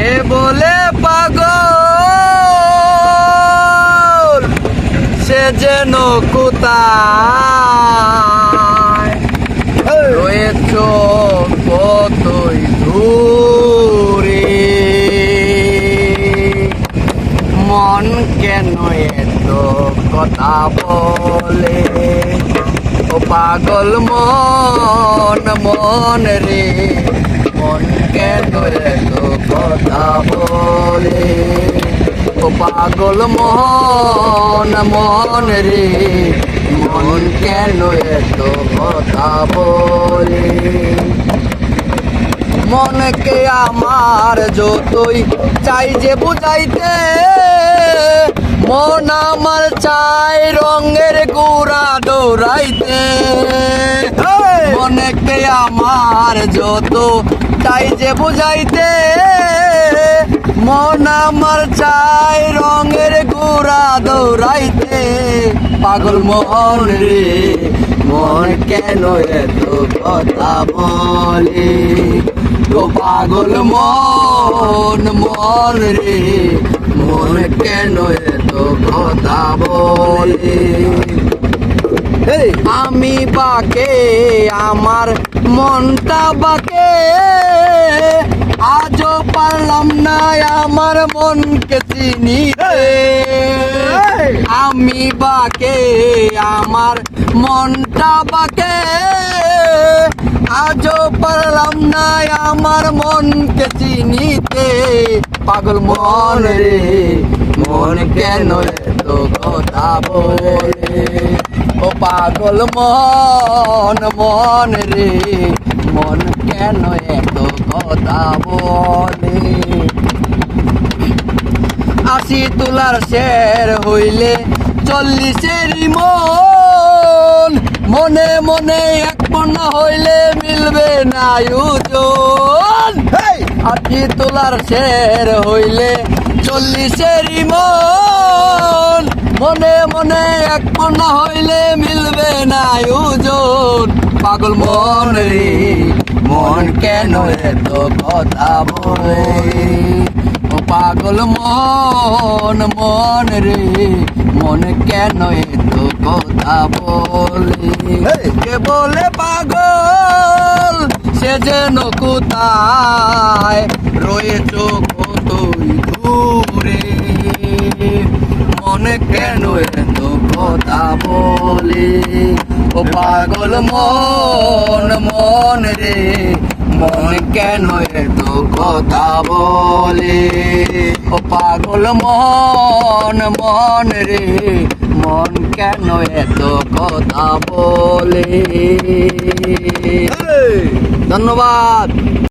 কে বলে পাগল? সে যেন কোথায়? কতই দূরে মন কেন এত কথা বলে? ও পাগল মন মন রে, মন কেন কথা বলে ও পাগল মন মন রে মন কেন এত কথা বলে? মনকে আমার যতই চাই যে বুঝাইতে মন আমার চাই রঙের গোড়া দৌড়াইতে মনকে আমার যত চাই যে বুঝাইতে আমার চাই রঙের গোড়া দৌড়াইতে। পাগল মন রে, মন কেন এত কথা বলে? তো পাগল মন মন রে, মন কেন এত কথা বলে? আমি বাকে আমার মনটা বাকে আজও পারলাম না আমার মনকে চিনিতে। আমি বাকে আমার মনটা বাকে। আজও পারলাম না আমার মনকে চিনিতে। পাগল মন রে মন কেন এত কথা বলে? ও পাগল মন মন রে মন কেন এত কথা বলে? আশি তোলার শের হইলে চল্লিশের মন। মনে মনে এক পণ্য হইলে মিলবে না ওজন আশি তোলার শের হইলে চল্লিশের মন। মনে মনে এক পণ্য হইলে মিলবে না ওজন পাগল মন রে মন কেন এত কথা বলে? ও পাগল মন মন রে মন কেন এত কথা বলে? কে বলে পাগল? সে যেন কোথায়? রয়েছ কতই দূরে? মনে কেন এত কথা বলে? ও পাগল মন মন রে মন কেন এত কথা বলে? ও পাগল মন মন রে মন কেন এত কথা বলে? ধন্যবাদ।